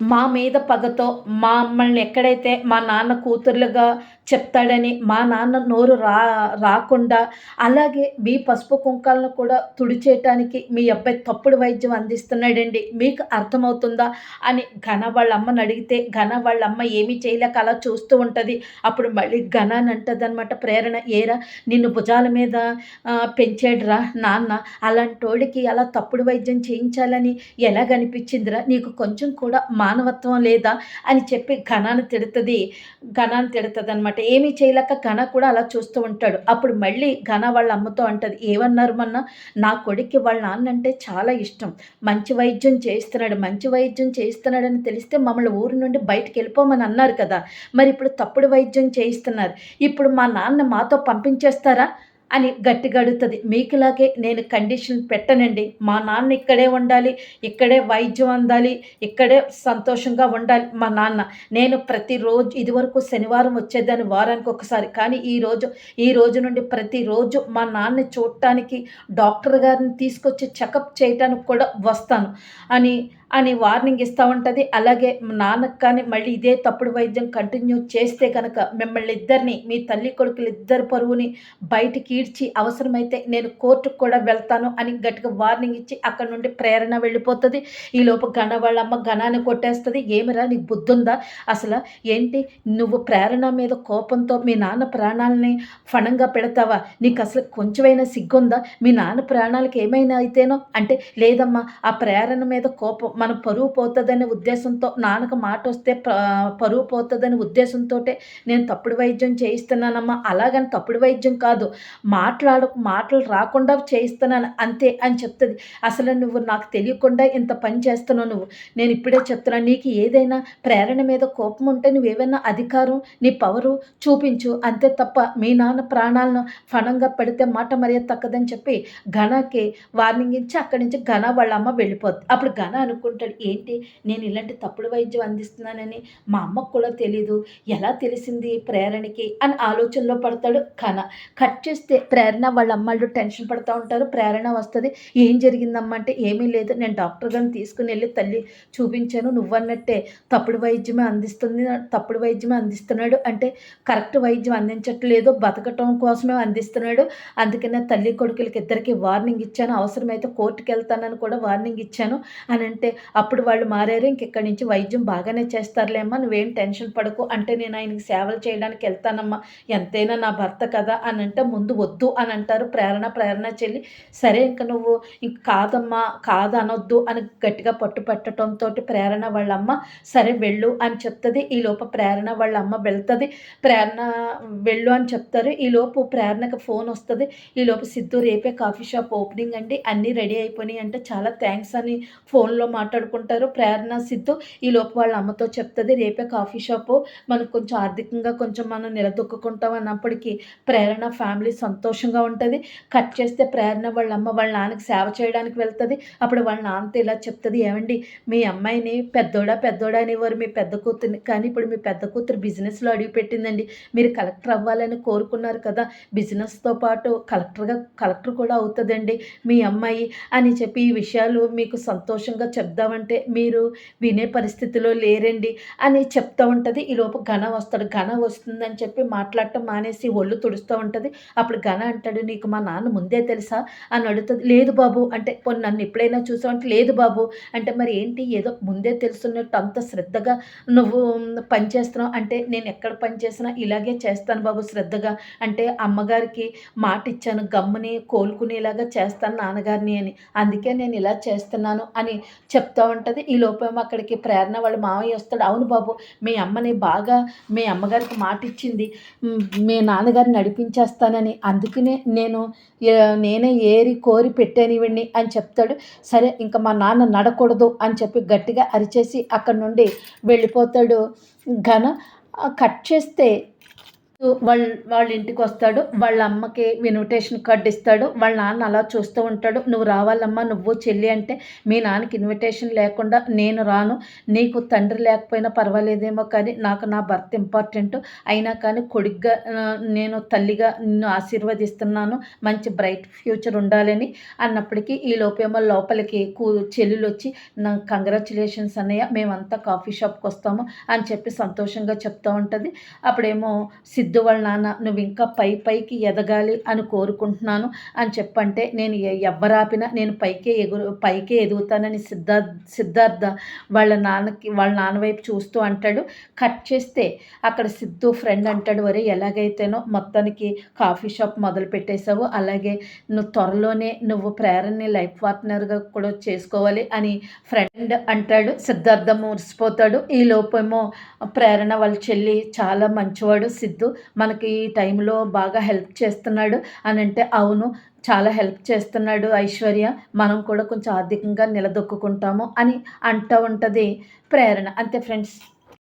మా మీద పగతో మా మమ్మల్ని ఎక్కడైతే మా నాన్న కూతుర్లుగా చెప్తాడని మా నాన్న నోరు రా రాకుండా అలాగే మీ పసుపు కుంకాలను కూడా తుడిచేయటానికి మీ అబ్బాయి తప్పుడు వైద్యం అందిస్తున్నాడండి. మీకు అర్థమవుతుందా? అని ఘన వాళ్ళ అమ్మని అడిగితే ఘన వాళ్ళ అమ్మ ఏమీ చేయలేక అలా చూస్తూ ఉంటుంది. అప్పుడు మళ్ళీ ఘన అని అంటుంది అనమాట ప్రేరణ. ఏరా నిన్ను భుజాల మీద పెంచాడురా నాన్న. అలాంటోడికి అలా తప్పుడు వైద్యం చేయించాలని ఎలాగనిపించిందిరా? నీకు కొంచెం కూడా మా మానవత్వం లేదా అని చెప్పి ఘనాన్ని తిడుతుంది ఘనాన్ని తిడుతుంది అనమాట ఏమీ చేయలేక ఘన కూడా అలా చూస్తూ ఉంటాడు. అప్పుడు మళ్ళీ ఘన వాళ్ళ అమ్మతో అంటది ఏమన్నారు మొన్న? నా కొడుక్కి వాళ్ళ నాన్న అంటే చాలా ఇష్టం. మంచి వైద్యం చేస్తున్నాడు మంచి వైద్యం చేస్తున్నాడని తెలిస్తే మమ్మల్ని ఊరి నుండి బయటకు వెళ్ళిపోమని అన్నారు కదా. మరి ఇప్పుడు తప్పుడు వైద్యం చేయిస్తున్నారు. ఇప్పుడు మా నాన్న మాతో పంపించేస్తారా? అని గట్టిగా అడుగుతుంది. మీకులాగే నేను కండిషన్ పెట్టనండి. మా నాన్న ఇక్కడే ఉండాలి ఇక్కడే వైద్యం అందాలి ఇక్కడే సంతోషంగా ఉండాలి. మా నాన్న నేను ప్రతిరోజు ఇదివరకు శనివారం వచ్చేదాన్ని వారానికి ఒకసారి. కానీ ఈరోజు ఈ రోజు నుండి ప్రతిరోజు మా నాన్న చూడటానికి డాక్టర్ గారిని తీసుకొచ్చి చెకప్ చేయటానికి కూడా వస్తాను అని అని వార్నింగ్ ఇస్తూ ఉంటుంది. అలాగే నాన్నకు కానీ మళ్ళీ ఇదే తప్పుడు వైద్యం కంటిన్యూ చేస్తే కనుక మిమ్మల్ని ఇద్దరిని మీ తల్లి కొడుకులు ఇద్దరు పరువుని బయటికి ఈడ్చి అవసరమైతే నేను కోర్టుకు కూడా వెళ్తాను అని గట్టిగా వార్నింగ్ ఇచ్చి అక్కడ నుండి ప్రేరణ వెళ్ళిపోతుంది. ఈలోపు గణ వాళ్ళ అమ్మ గణాన్ని కొట్టేస్తుంది. ఏమిరా నీకు బుద్ధుందా? అసలు ఏంటి? నువ్వు ప్రేరణ మీద కోపంతో మీ నాన్న ప్రాణాలని ఫణంగా పెడతావా? నీకు అసలు కొంచెమైనా సిగ్గుందా? మీ నాన్న ప్రాణాలకు ఏమైనా అయితేనో? అంటే లేదమ్మా ఆ ప్రేరణ మీద కోపం మన పరువు పోతుందనే ఉద్దేశంతో నాన్నకు మాట వస్తే పరువు పోతుందనే ఉద్దేశంతో నేను తప్పుడు వైద్యం చేయిస్తున్నానమ్మా. అలాగని తప్పుడు వైద్యం కాదు మాట్లాడక మాటలు రాకుండా చేయిస్తున్నాను అంతే అని చెప్తుంది. అసలు నువ్వు నాకు తెలియకుండా ఇంత పని చేస్తున్నావు నువ్వు. నేను ఇప్పుడే చెప్తున్నాను నీకు ఏదైనా ప్రేరణ మీద కోపం ఉంటే నువ్వేమైనా అధికారం నీ పవరు చూపించు. అంతే తప్ప మీ నాన్న ప్రాణాలను ఫణంగా పెడితే మాట మర్యాద తక్కదని చెప్పి ఘనకి వార్నింగ్ ఇచ్చి అక్కడి నుంచి ఘన వాళ్ళ అమ్మ వెళ్ళిపోద్ది. అప్పుడు ఘన అనుకో అనుకుంటాడు ఏంటి? నేను ఇలాంటి తప్పుడు వైద్యం అందిస్తున్నానని మా అమ్మకు కూడా తెలీదు. ఎలా తెలిసింది ప్రేరణకి? అని ఆలోచనలో పడతాడు కన. కట్ చేస్తే ప్రేరణ వాళ్ళ అమ్మాళ్ళు టెన్షన్ పడుతూ ఉంటారు. ప్రేరణ వస్తుంది. ఏం జరిగిందమ్మా? అంటే ఏమీ లేదు. నేను డాక్టర్ గారిని తీసుకుని వెళ్ళి తల్లి చూపించాను. నువ్వన్నట్టే తప్పుడు వైద్యమే అందిస్తుంది. తప్పుడు వైద్యమే అందిస్తున్నాడు అంటే కరెక్ట్ వైద్యం అందించట్లేదు. బతకటం కోసమే అందిస్తున్నాడు. అందుకనే తల్లి కొడుకులకి ఇద్దరికి వార్నింగ్ ఇచ్చాను. అవసరమైతే కోర్టుకి వెళ్తానని కూడా వార్నింగ్ ఇచ్చాను. అని అంటే అప్పుడు వాళ్ళు మారారు ఇంకెక్కడి నుంచి వైద్యం బాగానే చేస్తారులేమ్మా నువ్వేం టెన్షన్ పడకు అంటే నేను ఆయనకి సేవలు చేయడానికి వెళ్తానమ్మా ఎంతైనా నా భర్త కదా అని అంటే ముందు వద్దు అని అంటారు ప్రేరణ ప్రేరణ చెల్లి. సరే ఇంక నువ్వు ఇంక కాదమ్మా కాదు అనొద్దు అని గట్టిగా పట్టు పెట్టడంతో ప్రేరణ వాళ్ళ అమ్మ సరే వెళ్ళు అని చెప్తుంది. ఈ లోపు ప్రేరణ వాళ్ళ అమ్మ వెళ్తుంది. ప్రేరణ వెళ్ళు అని చెప్తారు. ఈ లోపు ప్రేరణకు ఫోన్ వస్తుంది. ఈ లోపు సిద్ధు రేపే కాఫీ షాప్ ఓపెనింగ్ అండి. అన్నీ రెడీ అయిపోయినాయి అంటే చాలా థ్యాంక్స్ అని ఫోన్లో మాట్లాడుకుంటారు ప్రేరణ సిద్ధు ఈ లోపు వాళ్ళ అమ్మతో చెప్తుంది రేపే కాఫీ షాపు మనకు కొంచెం ఆర్థికంగా కొంచెం మనం నిలదొక్కుంటాం అన్నప్పటికీ ప్రేరణ ఫ్యామిలీ సంతోషంగా ఉంటుంది. కట్ చేస్తే ప్రేరణ వాళ్ళ అమ్మ వాళ్ళ నాన్నకి సేవ చేయడానికి వెళ్తుంది. అప్పుడు వాళ్ళ నాన్నతో ఇలా చెప్తుంది ఏమండి మీ అమ్మాయిని పెద్దోడా పెద్దోడా అనేవారు మీ పెద్ద కూతురిని కానీ ఇప్పుడు మీ పెద్ద కూతురు బిజినెస్లో అడుగు పెట్టిందండి. మీరు కలెక్టర్ అవ్వాలని కోరుకున్నారు కదా బిజినెస్తో పాటు కలెక్టర్గా కలెక్టర్ కూడా అవుతుందండి మీ అమ్మాయి అని చెప్పి ఈ విషయాలు మీకు సంతోషంగా చేద్దామంటే మీరు వినే పరిస్థితిలో లేరండి అని చెప్తూ ఉంటుంది. ఈలోపు ఘన వస్తాడు. ఘన వస్తుందని చెప్పి మాట్లాడటం మానేసి ఒళ్ళు తుడుస్తూ ఉంటుంది. అప్పుడు ఘన అంటాడు నీకు మా నాన్న ముందే తెలుసా? అని అడుగుతుంది. లేదు బాబు. అంటే కొన్ని నన్ను ఎప్పుడైనా చూసావంటే లేదు బాబు. అంటే మరి ఏంటి? ఏదో ముందే తెలుసున్నట్టు అంత శ్రద్ధగా నువ్వు పని చేస్తున్నావు అంటే నేను ఎక్కడ పని చేసినా ఇలాగే చేస్తాను బాబు శ్రద్ధగా. అంటే అమ్మగారికి మాట ఇచ్చాను గమ్ముని కోలుకునేలాగా చేస్తాను నాన్నగారిని అని. అందుకే నేను ఇలా చేస్తున్నాను అని చెప్ చెప్తూ ఉంటుంది. ఈ లోపం అక్కడికి ప్రేరణ వాళ్ళ మామయ్య వస్తాడు. అవును బాబు మీ అమ్మని బాగా మీ అమ్మగారికి మాట ఇచ్చింది. మీ నాన్నగారిని నడిపించేస్తానని అందుకనే నేను నేనే ఏరి కోరి పెట్టాను పెట్టానివ్వండి అని చెప్తాడు. సరే ఇంకా మా నాన్న నడకూడదు అని చెప్పి గట్టిగా అరిచేసి అక్కడి నుండి వెళ్ళిపోతాడు. ఘన కట్ చేస్తే వాళ్ళ వాళ్ళ ఇంటికి వస్తాడు. వాళ్ళ అమ్మకి ఇన్విటేషన్ కార్డు ఇస్తాడు. వాళ్ళ నాన్న అలా చూస్తూ ఉంటాడు. నువ్వు రావాలమ్మా నువ్వు చెల్లి అంటే మీ నాన్నకి ఇన్విటేషన్ లేకుండా నేను రాను. నీకు తండ్రి లేకపోయినా పర్వాలేదేమో కానీ నాకు నా భర్త ఇంపార్టెంట్. అయినా కానీ కొడుగ్గా నేను తల్లిగా నిన్ను ఆశీర్వదిస్తున్నాను. మంచి బ్రైట్ ఫ్యూచర్ ఉండాలని అన్నప్పటికీ ఈ లోపేమో లోపలికి కూ చెల్లెలు వచ్చి నా కంగ్రాచులేషన్స్ అన్నయ్య మేమంతా కాఫీ షాప్కి వస్తాము అని చెప్పి సంతోషంగా చెప్తూ ఉంటుంది. అప్పుడేమో సిద్ధ వాళ్ళ నాన్న నువ్వు ఇంకా పై పైకి ఎదగాలి అని కోరుకుంటున్నాను అని చెప్పంటే నేను ఎవ్వరాపినా నేను పైకే ఎగురు పైకే ఎదుగుతానని సిద్ధార్థ సిద్ధార్థ వాళ్ళ నాన్నకి వాళ్ళ నాన్న వైపు చూస్తూ అంటాడు. కట్ చేస్తే అక్కడ సిద్ధు ఫ్రెండ్ అంటాడు వరే ఎలాగైతేనో మొత్తానికి కాఫీ షాప్ మొదలు పెట్టేశావు. అలాగే నువ్వు త్వరలోనే నువ్వు ప్రేరణని లైఫ్ పార్ట్నర్గా కూడా చేసుకోవాలి అని ఫ్రెండ్ అంటాడు. సిద్ధార్థ మురిసిపోతాడు. ఈ లోపేమో ప్రేరణ వాళ్ళ చెల్లి చాలా మంచివాడు. సిద్ధు మనకి ఈ టైంలో బాగా హెల్ప్ చేస్తున్నాడు అని అంటే అవును చాలా హెల్ప్ చేస్తున్నాడు ఐశ్వర్య. మనం కూడా కొంచెం ఆర్థికంగా నిలదొక్కుంటాము అని అంటూ ఉంటుంది ప్రేరణ. అంతే ఫ్రెండ్స్.